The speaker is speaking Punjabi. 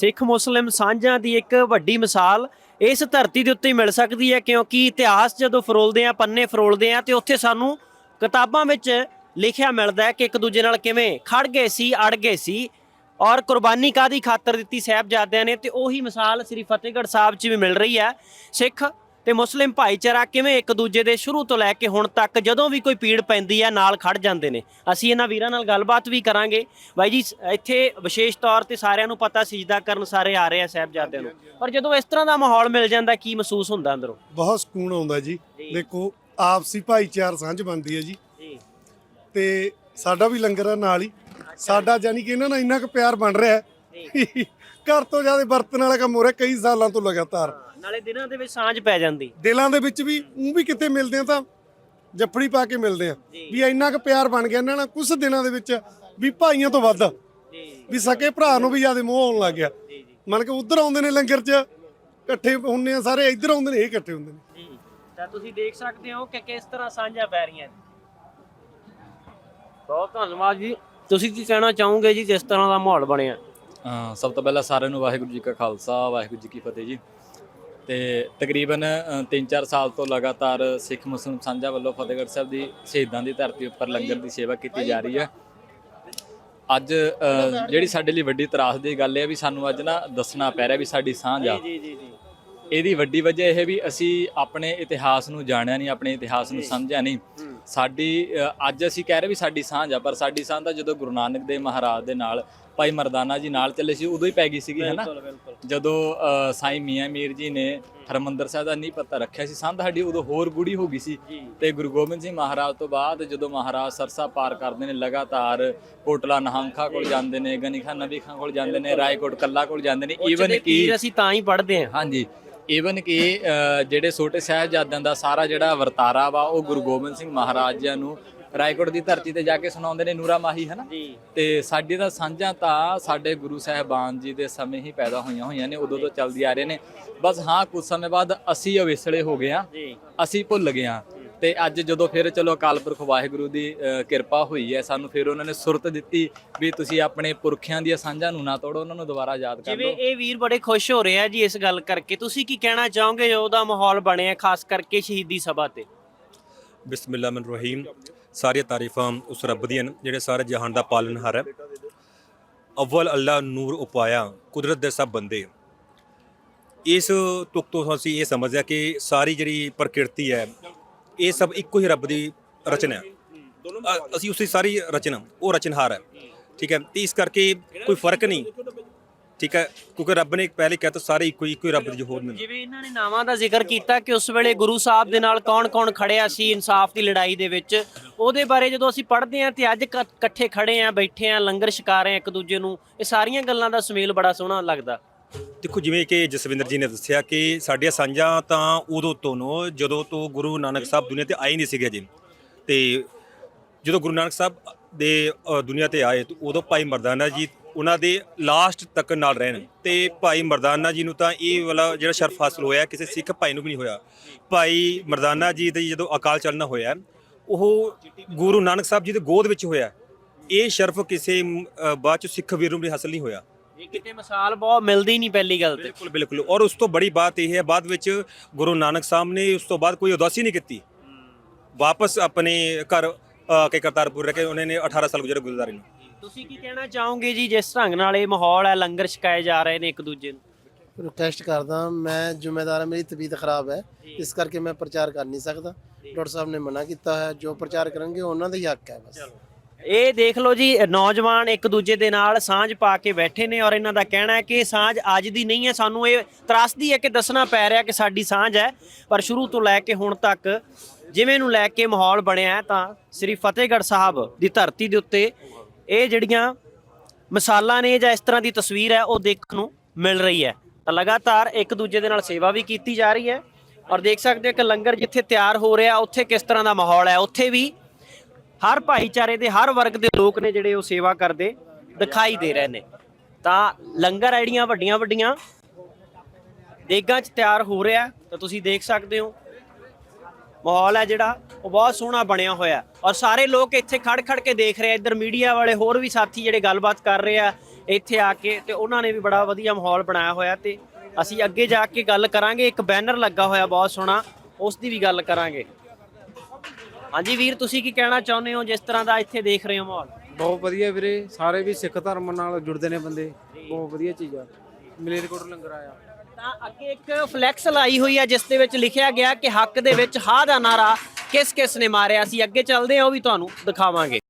ਸਿੱਖ ਮੁਸਲਿਮ ਸਾਂਝਾਂ ਦੀ ਇੱਕ ਵੱਡੀ ਮਿਸਾਲ ਇਸ ਧਰਤੀ ਦੇ ਉੱਤੇ ਮਿਲ ਸਕਦੀ ਹੈ, ਕਿਉਂਕਿ ਇਤਿਹਾਸ ਜਦੋਂ ਫਰੋਲਦੇ ਆ ਪੰਨੇ ਫਰੋਲਦੇ ਆ ਤੇ ਉੱਥੇ ਸਾਨੂੰ ਕਿਤਾਬਾਂ ਵਿੱਚ ਲਿਖਿਆ ਮਿਲਦਾ ਹੈ ਕਿ ਇੱਕ ਦੂਜੇ ਨਾਲ ਕਿਵੇਂ ਖੜ ਗਏ ਸੀ, ਅੜ ਗਏ ਸੀ ਔਰ ਕੁਰਬਾਨੀ ਕਾਦੀ ਖਾਤਰ ਦਿੱਤੀ ਸਾਹਿਬਜ਼ਾਦਿਆਂ ਨੇ, ਤੇ ਉਹੀ ਮਿਸਾਲ ਸ੍ਰੀ ਫਤਿਹਗੜ੍ਹ ਸਾਹਿਬ 'ਚ ਵੀ ਮਿਲ ਰਹੀ ਹੈ। ਸਿੱਖ ਤੇ ਮੁਸਲਿਮ ਭਾਈਚਾਰਾ ਕਿਵੇਂ ਇੱਕ ਦੂਜੇ ਦੇ ਸ਼ੁਰੂ ਤੋਂ ਲੈ ਕੇ ਹੁਣ ਤੱਕ ਜਦੋਂ ਵੀ ਕੋਈ ਪੀੜ ਪੈਂਦੀ ਹੈ ਨਾਲ ਖੜ ਜਾਂਦੇ ਨੇ। ਅਸੀਂ ਇਹਨਾਂ ਵੀਰਾਂ ਨਾਲ ਗੱਲਬਾਤ ਵੀ ਕਰਾਂਗੇ। ਬਾਈ ਜੀ ਇੱਥੇ ਵਿਸ਼ੇਸ਼ ਤੌਰ ਤੇ ਸਾਰਿਆਂ ਨੂੰ ਪਤਾ ਸਜਦਾ ਕਰਨ ਸਾਰੇ ਆ ਰਹੇ ਆ ਸਾਹਿਬਜ਼ਾਦਿਆਂ ਨੂੰ। ਪਰ ਜਦੋਂ ਇਸ ਤਰ੍ਹਾਂ ਦਾ ਮਾਹੌਲ ਮਿਲ ਜਾਂਦਾ ਕੀ ਮਹਿਸੂਸ ਹੁੰਦਾ ਅੰਦਰੋਂ? ਬਹੁਤ ਸਕੂਨ ਆਉਂਦਾ ਜੀ। ਦੇਖੋ ਆਪਸੀ ਭਾਈਚਾਰ ਸਾਂਝ ਬਣਦੀ ਹੈ ਜੀ। ਜੀ। ਤੇ ਸਾਡਾ ਵੀ ਲੰਗਰ ਆ ਨਾਲ ਹੀ। ਸਾਡਾ ਜਾਨੀ ਕਿ ਇਹਨਾਂ ਨਾਲ ਇੰਨਾ ਕੁ ਪਿਆਰ ਬਣ ਰਿਹਾ ਹੈ। ਘਰ ਤੋਂ ਜ਼ਿਆਦਾ ਵਰਤਣ ਵਾਲਾ ਕੰਮ ਹੋ ਰਿਹਾ ਕਈ ਸਾਲਾਂ ਤੋਂ ਲਗਾਤਾਰ। ਨਾਲੇ ਦਿਨਾਂ ਦੇ ਵਿੱਚ ਸਾਂਝ ਪੈ ਜਾਂਦੀ। ਦਿਲਾਂ ਦੇ ਵਿੱਚ ਵੀ ਉਹ ਵੀ ਕਿਤੇ ਮਿਲਦੇ ਆ ਤਾਂ ਜੱਫੜੀ ਪਾ ਕੇ ਮਿਲਦੇ ਆ। ਵੀ ਇੰਨਾ ਕੁ ਪਿਆਰ ਬਣ ਗਿਆ ਇਹਨਾਂ ਨਾਲ ਕੁਝ ਦਿਨਾਂ ਦੇ ਵਿੱਚ ਵੀ ਭਾਈਆਂ ਤੋਂ ਵੱਧ। ਵੀ ਸਕੇ ਭਰਾ ਨੂੰ ਵੀ ਜ਼ਿਆਦਾ ਮੋਹ ਆਉਣ ਲੱਗ ਗਿਆ। ਮਨ ਕੇ ਉਧਰ ਆਉਂਦੇ ਨੇ ਲੰਗਰ 'ਚ ਇਕੱਠੇ ਹੁੰਨੇ ਆ ਸਾਰੇ ਇੱਧਰ ਆਉਂਦੇ ਨੇ ਇਹ ਇਕੱਠੇ ਹੁੰਦੇ ਨੇ। ਤਾਂ ਤੁਸੀਂ ਦੇਖ ਸਕਦੇ ਹੋ ਕਿ ਕਿਸ ਤਰ੍ਹਾਂ ਸਾਂਝਾ ਪੈ ਰਹੀਆਂ ਨੇ। ਬਹੁਤ ਧੰਨਵਾਦ ਜੀ। ਤੁਸੀਂ ਕੀ ਕਹਿਣਾ ਚਾਹੋਗੇ ਜੀ ਜਿਸ ਤਰ੍ਹਾਂ ਦਾ ਮਾਹੌਲ ਬਣਿਆ? ਸਭ ਤੋਂ ਪਹਿਲਾਂ ਸਾਰਿਆਂ ਨੂੰ ਵਾਹਿਗੁਰੂ ਜੀ ਕਾ ਖਾਲਸਾ ਵਾਹਿਗੁਰੂ ਜੀ ਕੀ ਫਤਿਹ ਜੀ। ਤੇ ਤਕਰੀਬਨ 3-4 ਸਾਲ ਤੋਂ ਲਗਾਤਾਰ ਸਿੱਖ ਮੁਸਲਿਮ ਸਾਂਝਾ ਵੱਲੋਂ ਫਤਿਹਗੜ੍ਹ ਸਾਹਿਬ ਦੀ ਸ਼ਹੀਦਾਂ ਦੀ ਧਰਤੀ ਉੱਪਰ ਲੰਗਰ ਦੀ ਸੇਵਾ ਕੀਤੀ ਜਾ ਰਹੀ ਹੈ। ਅੱਜ ਜਿਹੜੀ ਸਾਡੇ ਲਈ ਵੱਡੀ ਤਰਾਸ ਦੀ ਗੱਲ ਹੈ ਵੀ ਸਾਨੂੰ ਅੱਜ ਨਾ ਦੱਸਣਾ ਪੈ ਰਿਹਾ ਵੀ ਸਾਡੀ ਸਾਂਝ ਆ। ਜੀ ਜੀ ਜੀ ਇਹਦੀ ਵੱਡੀ ਵਜ੍ਹਾ ਇਹ ਹੈ ਵੀ ਅਸੀਂ ਆਪਣੇ ਇਤਿਹਾਸ ਨੂੰ ਜਾਣਿਆ ਨਹੀਂ ਆਪਣੇ ਇਤਿਹਾਸ ਨੂੰ ਸਮਝਿਆ ਨਹੀਂ। ਸਾਡੀ ਅੱਜ ਅਸੀਂ ਕਹਿ ਰਹੇ ਵੀ ਸਾਡੀ ਸਾਂਝ ਆ ਪਰ ਸਾਡੀ ਸਾਂਝ ਤਾਂ ਜਦੋਂ ਗੁਰੂ ਨਾਨਕ ਦੇਵ ਮਹਾਰਾਜ ਦੇ ਨਾਲ ਭਾਈ ਮਰਦਾਨਾ ਜੀ ਨਾਲ ਚੱਲੇ ਸੀ ਉਦੋਂ ਹੀ ਪੈ ਗਈ ਸੀਗੀ ਹੈਨਾ? ਜਦੋਂ ਸਾਈਂ ਮੀਆਂ ਮੀਰ ਜੀ ਨੇ ਹਰਮੰਦਰ ਸਾਹਿਬ ਦਾ ਨਹੀਂ ਪਤਾ ਰੱਖਿਆ ਸੀ ਸੰਧ ਸਾਡੀ ਉਦੋਂ ਹੋਰ ਗੂੜੀ ਹੋ ਗਈ ਸੀ। ਤੇ ਗੁਰੂ ਗੋਬਿੰਦ ਸਿੰਘ ਮਹਾਰਾਜ ਤੋਂ ਬਾਅਦ ਜਦੋਂ ਮਹਾਰਾਜ ਸਰਸਾ ਪਾਰ ਕਰਦੇ ਨੇ ਲਗਾਤਾਰ ਕੋਟਲਾ ਨਹੰਖਾ ਕੋਲ ਜਾਂਦੇ ਨੇ ਗਨੀਖਾ ਨਬੀ ਖਾਂ ਕੋਲ ਜਾਂਦੇ ਨੇ ਰਾਏਕੋਟ ਕੱਲਾ ਕੋਲ ਜਾਂਦੇ ਨੇ ਈਵਨ ਈਵਨ ਕਿ ਅਸੀਂ ਤਾਂ ਹੀ ਪੜ੍ਹਦੇ ਹਾਂ। ਹਾਂਜੀ। ਈਵਨ ਕਿ ਜਿਹੜੇ ਛੋਟੇ ਸਾਹਿਬਜ਼ਾਦਿਆਂ ਦਾ ਸਾਰਾ ਜਿਹੜਾ ਵਰਤਾਰਾ ਵਾ ਉਹ ਗੁਰੂ ਗੋਬਿੰਦ ਸਿੰਘ ਮਹਾਰਾਜ ਜੀ ਨੂੰ ਰਾਏਕੋਟ ਦੀ ਧਰਤੀ ਤੇ ਜਾ ਕੇ ਸੁਣਾਉਂਦੇ ਨੇ ਨੂਰਾ ਮਾਹੀ ਹਨਾ? ਤੇ ਸਾਡੀ ਤਾਂ ਸਾਂਝਾਂ ਤਾਂ ਸਾਡੇ ਗੁਰੂ ਸਾਹਿਬਾਨ ਜੀ ਦੇ ਸਮੇਂ ਹੀ ਪੈਦਾ ਹੋਈਆਂ ਹੋਈਆਂ ਨੇ ਉਦੋਂ ਤੋਂ ਚੱਲਦੀ ਆ ਰਹੇ ਨੇ। ਬਸ ਹਾਂ ਕੁਝ ਸਮੇਂ ਬਾਅਦ ਅਸੀਂ ਅਵੇਸਲੇ ਹੋ ਗਏ ਆ ਅਸੀਂ ਭੁੱਲ ਗਏ ਆ ਤੇ ਅੱਜ ਜਦੋਂ ਫਿਰ ਚਲੋ ਅਕਾਲ ਪੁਰਖ ਵਾਹਿਗੁਰੂ ਦੀ ਕਿਰਪਾ ਹੋਈ ਹੈ ਸਾਨੂੰ ਫਿਰ ਉਹਨਾਂ ਨੇ ਸੁਰਤ ਦਿੱਤੀ ਵੀ ਤੁਸੀਂ ਆਪਣੇ ਪੁਰਖਿਆਂ ਦੀਆਂ ਸਾਂਝਾਂ ਨੂੰ ਨਾ ਤੋੜੋ ਉਹਨਾਂ ਨੂੰ ਦੁਬਾਰਾ ਯਾਦ ਕਰ ਜਿਵੇਂ ਲਓ। ਇਹ ਵੀਰ ਬੜੇ ਖੁਸ਼ ਹੋ ਰਹੇ ਆ ਜੀ ਇਸ ਗੱਲ ਕਰਕੇ। ਤੁਸੀਂ ਕੀ ਕਹਿਣਾ ਚਾਹੋਗੇ ਜੋ ਉਹਦਾ ਮਾਹੌਲ ਬਣਿਆ ਖਾਸ ਕਰਕੇ ਸ਼ਹੀਦੀ ਸਭਾ ਤੇ? ਬਿਸਮਿਲ੍ਲਾਹਿਰ ਰਹੀਮ। ਸਾਰੀਆਂ ਤਾਰੀਫਾਂ ਉਸ ਰੱਬ ਦੀਆਂ ਜਿਹੜੇ ਸਾਰੇ ਜਹਾਨ ਦਾ ਪਾਲਨਹਾਰ ਹੈ। ਅਵਲ ਅੱਲਾ ਨੂਰ ਉਪਾਇਆ ਕੁਦਰਤ ਦੇ ਸਭ ਬੰਦੇ। ਇਸ ਤੁਕ ਤੋਂ ਅਸੀਂ ਇਹ ਸਮਝਦੇ ਹਾਂ ਕਿ ਸਾਰੀ ਜਿਹੜੀ ਪ੍ਰਕਿਰਤੀ ਹੈ ਇਹ ਸਭ ਇੱਕੋ ਹੀ ਰੱਬ ਦੀ ਰਚਨਾ ਹੈ। ਅ- ਅਸੀਂ ਉਸੇ ਸਾਰੀ ਰਚਨਾ, ਉਹ ਰਚਨਹਾਰ ਹੈ। ਠੀਕ ਹੈ? ਤੇ ਇਸ ਕਰਕੇ ਕੋਈ ਫ਼ਰਕ ਨਹੀਂ। ਠੀਕ ਹੈ? ਕਿਉਂਕਿ ਰੱਬ ਨੇ ਪਹਿਲੇ ਕਹਿ ਤਾ ਸਾਰੇ ਇੱਕੋ ਹੀ ਇੱਕੋ ਹੀ ਰੱਬ ਦੀ ਹੋਰ ਨੇ। ਜਿਵੇਂ ਇਹਨਾਂ ਨੇ ਨਾਵਾਂ ਦਾ ਜ਼ਿਕਰ ਕੀਤਾ ਕਿ ਉਸ ਵੇਲੇ ਗੁਰੂ ਸਾਹਿਬ ਦੇ ਨਾਲ ਕੌਣ-ਕੌਣ ਖੜਿਆ ਸੀ ਇਨਸਾਫ ਦੀ ਲੜਾਈ ਦੇ ਵਿੱਚ, ਉਹਦੇ ਬਾਰੇ ਜਦੋਂ ਅਸੀਂ ਪੜ੍ਹਦੇ ਹਾਂ ਤੇ ਅੱਜ ਕ- ਇਕੱਠੇ ਖੜੇ ਆ ਬੈਠੇ ਆ ਲੰਗਰ ਛਕਾ ਰਹੇ ਆ ਇੱਕ ਦੂਜੇ ਨੂੰ, ਇਹ ਸਾਰੀਆਂ ਗੱਲਾਂ ਦਾ ਸੁਮੇਲ ਬੜਾ ਸੋਹਣਾ ਲੱਗਦਾ। ਦੇਖੋ ਜਿਵੇਂ ਕਿ ਜਸਵਿੰਦਰ ਜੀ ਨੇ ਦੱਸਿਆ ਕਿ ਸਾਡੀਆਂ ਸਾਂਝਾਂ ਤਾਂ ਉਦੋਂ ਤੋਂ ਨੋ ਜਦੋਂ ਤੋਂ ਗੁਰੂ ਨਾਨਕ ਸਾਹਿਬ ਦੁਨੀਆ ਤੇ ਆਏ ਨਹੀਂ ਸੀਗੇ ਜੀ। ਤੇ ਜਦੋਂ ਗੁਰੂ ਨਾਨਕ ਸਾਹਿਬ ਦੇ ਅ, ਦੁਨੀਆ ਤੇ ਆਏ ਤਾਂ ਉਦੋਂ ਭਾਈ ਮਰਦਾਨਾ ਜੀ ਉਹਨਾਂ ਦੇ ਲਾਸਟ ਤੱਕ ਨਾਲ ਰਹਿਣ। ਤੇ ਭਾਈ ਮਰਦਾਨਾ ਜੀ ਨੂੰ ਤਾਂ ਇਹ ਵਾਲਾ ਜਿਹੜਾ ਸ਼ਰਫ ਹਾਸਲ ਹੋਇਆ ਕਿਸੇ ਸਿੱਖ ਭਾਈ ਨੂੰ ਵੀ ਨਹੀਂ ਹੋਇਆ। ਭਾਈ ਮਰਦਾਨਾ ਜੀ ਦੇ ਜਦੋਂ ਅਕਾਲ ਚਲਣਾ ਹੋਇਆ ਉਹ ਗੁਰੂ ਨਾਨਕ ਸਾਹਿਬ ਜੀ ਦੇ ਗੋਦ ਵਿੱਚ ਹੋਇਆ। ਇਹ ਸ਼ਰਫ ਕਿਸੇ ਅ, ਬਾਅਦ ਚ ਸਿੱਖ ਵੀਰ ਨੂੰ ਵੀ ਹਾਸਲ ਨਹੀਂ ਹੋਇਆ। ਇਹ ਕਿਤੇ ਮਿਸਾਲ ਬਹੁਤ ਮਿਲਦੀ ਨਹੀਂ ਪਹਿਲੀ ਗੱਲ ਤੇ। ਬਿਲਕੁਲ ਬਿਲਕੁਲ। ਔਰ ਉਸ ਤੋਂ ਬੜੀ ਬਾਤ ਇਹ ਹੈ ਬਾਅਦ ਵਿੱਚ ਗੁਰੂ ਨਾਨਕ ਸਾਹਿਬ ਨੇ ਉਸ ਤੋਂ ਬਾਅਦ ਕੋਈ ਉਦਾਸੀ ਨਹੀਂ ਕੀਤੀ। ਵਾਪਸ ਆਪਣੇ ਘਰ ਕੇ ਕਰਤਾਰਪੁਰ ਰਹਿ ਕੇ ਉਹਨਾਂ ਨੇ 18 ਸਾਲ ਗੁਜ਼ਰੇ ਗੁਜ਼ਾਰੇ ਨੇ। ਤੁਸੀਂ ਕੀ ਕਹਿਣਾ ਚਾਹੋਗੇ ਜੀ ਜਿਸ ਢੰਗ ਨਾਲ ਇਹ ਮਾਹੌਲ ਹੈ ਲੰਗਰ ਛਕਾਏ ਜਾ ਰਹੇ ਨੇ ਇੱਕ ਦੂਜੇ ਨੂੰ? ਰਿਕਵੈਸਟ ਕਰਦਾ ਮੈਂ ਜ਼ਿੰਮੇਦਾਰ ਹਾਂ ਮੇਰੀ ਤਬੀਅਤ ਖਰਾਬ ਹੈ। ਇਸ ਕਰਕੇ ਮੈਂ ਪ੍ਰਚਾਰ ਕਰ ਨਹੀਂ ਸਕਦਾ। ਡਾਕਟਰ ਸਾਹਿਬ ਨੇ ਮਨਾ ਕੀਤਾ ਹੈ ਜੋ ਪ੍ਰਚਾਰ ਕਰਨਗੇ ਉਹਨਾਂ ਦਾ ਹੀ ਹੱਕ ਹੈ ਬਸ। ਇਹ ਦੇਖ ਲਓ ਜੀ, ਨੌਜਵਾਨ ਇੱਕ ਦੂਜੇ ਦੇ ਨਾਲ ਸਾਂਝ ਪਾ ਕੇ ਬੈਠੇ ਨੇ ਔਰ ਇਹਨਾਂ ਦਾ ਕਹਿਣਾ ਹੈ ਕਿ ਸਾਂਝ ਅੱਜ ਦੀ ਨਹੀਂ ਹੈ, ਸਾਨੂੰ ਇਹ ਤਰਾਸਦੀ ਹੈ ਕਿ ਦੱਸਣਾ ਪੈ ਰਿਹਾ ਕਿ ਸਾਡੀ ਸਾਂਝ ਹੈ। ਪਰ ਸ਼ੁਰੂ ਤੋਂ ਲੈ ਕੇ ਹੁਣ ਤੱਕ ਜਿਵੇਂ ਨੂੰ ਲੈ ਕੇ ਮਾਹੌਲ ਬਣਿਆ ਹੈ, ਤਾਂ ਸ੍ਰੀ ਫਤਿਹਗੜ੍ਹ ਸਾਹਿਬ ਦੀ ਧਰਤੀ ਦੇ ਉੱਤੇ ਇਹ ਜਿਹੜੀਆਂ ਮਿਸਾਲਾਂ ਨੇ ਜਾਂ ਇਸ ਤਰ੍ਹਾਂ ਦੀ ਤਸਵੀਰ ਹੈ, ਉਹ ਦੇਖਣ ਨੂੰ ਮਿਲ ਰਹੀ ਹੈ। ਤਾਂ ਲਗਾਤਾਰ ਇੱਕ ਦੂਜੇ ਦੇ ਨਾਲ ਸੇਵਾ ਵੀ ਕੀਤੀ ਜਾ ਰਹੀ ਹੈ ਔਰ ਦੇਖ ਸਕਦੇ ਹੋ ਕਿ ਲੰਗਰ ਜਿੱਥੇ ਤਿਆਰ ਹੋ ਰਿਹਾ, ਉੱਥੇ ਕਿਸ ਤਰ੍ਹਾਂ ਦਾ ਮਾਹੌਲ ਹੈ, ਉੱਥੇ ਵੀ ਹਰ ਭਾਈਚਾਰੇ ਦੇ, ਹਰ ਵਰਗ ਦੇ ਲੋਕ ਨੇ ਜਿਹੜੇ ਉਹ ਸੇਵਾ ਕਰਦੇ, ਦਿਖਾਈ ਦੇ ਰਹੇ ਨੇ। ਤਾਂ ਲੰਗਰ ਆਈਡੀਆਂ ਵੱਡੀਆਂ ਵੱਡੀਆਂ, ਦੇਗਾਂ 'ਚ ਤਿਆਰ ਹੋ ਰਿਹਾ, ਤਾਂ ਤੁਸੀਂ ਦੇਖ ਸਕਦੇ ਹੋ। ਮਾਹੌਲ ਹੈ ਜਿਹੜਾ, ਉਹ ਬਹੁਤ ਸੋਹਣਾ ਬਣਿਆ ਹੋਇਆ ਔਰ ਸਾਰੇ ਲੋਕ ਇੱਥੇ ਖੜ ਖੜ ਕੇ ਦੇਖ ਰਹੇ ਆ। ਇੱਧਰ ਮੀਡੀਆ ਵਾਲੇ ਹੋਰ ਵੀ ਸਾਥੀ ਜਿਹੜੇ ਗੱਲਬਾਤ ਕਰ ਰਹੇ ਆ, ਇੱਥੇ ਆ ਕੇ, ਤੇ ਉਹਨਾਂ ਨੇ ਵੀ ਬੜਾ ਵਧੀਆ ਮਾਹੌਲ ਬਣਾਇਆ ਹੋਇਆ ਤੇ ਅਸੀਂ ਅੱਗੇ ਜਾ ਕੇ ਗੱਲ ਕਰਾਂਗੇ। ਇੱਕ ਬੈਨਰ ਲੱਗਾ ਹੋਇਆ ਬਹੁਤ ਸੋਹਣਾ, ਉਸ ਦੀ ਵੀ ਗੱਲ ਕਰਾਂਗੇ। ਹਾਂਜੀ ਵੀਰ ਤੁਸੀਂ ਕੀ ਕਹਿਣਾ ਚਾਹੁੰਦੇ ਹੋ ਜਿਸ ਤਰ੍ਹਾਂ ਦਾ ਇੱਥੇ ਦੇਖ ਰਹੇ ਹੋ ਮਾਹੌਲ? ਬਹੁਤ ਵਧੀਆ ਵੀਰੇ ਸਾਰੇ ਵੀ ਸਿੱਖ ਧਰਮ ਨਾਲ ਜੁੜਦੇ ਨੇ ਬੰਦੇ ਬਹੁਤ ਵਧੀਆ ਚੀਜ਼ ਆ। ਮਲੇਰਕੋਟ ਲੰਗਰ ਆਇਆ। ਤਾਂ ਅੱਗੇ ਇੱਕ ਫਲੈਕਸ ਲਾਈ ਹੋਈ ਹੈ ਜਿਸ ਦੇ ਵਿੱਚ ਲਿਖਿਆ ਗਿਆ ਕਿ ਹੱਕ ਦੇ ਵਿੱਚ ਹਾਂ ਦਾ ਨਾਰਾ ਕਿਸ ਕਿਸ ਨੇ ਮਾਰਿਆ ਸੀ। ਅੱਗੇ ਚੱਲਦੇ ਹਾਂ ਉਹ ਵੀ ਤੁਹਾਨੂੰ ਦਿਖਾਵਾਂਗੇ।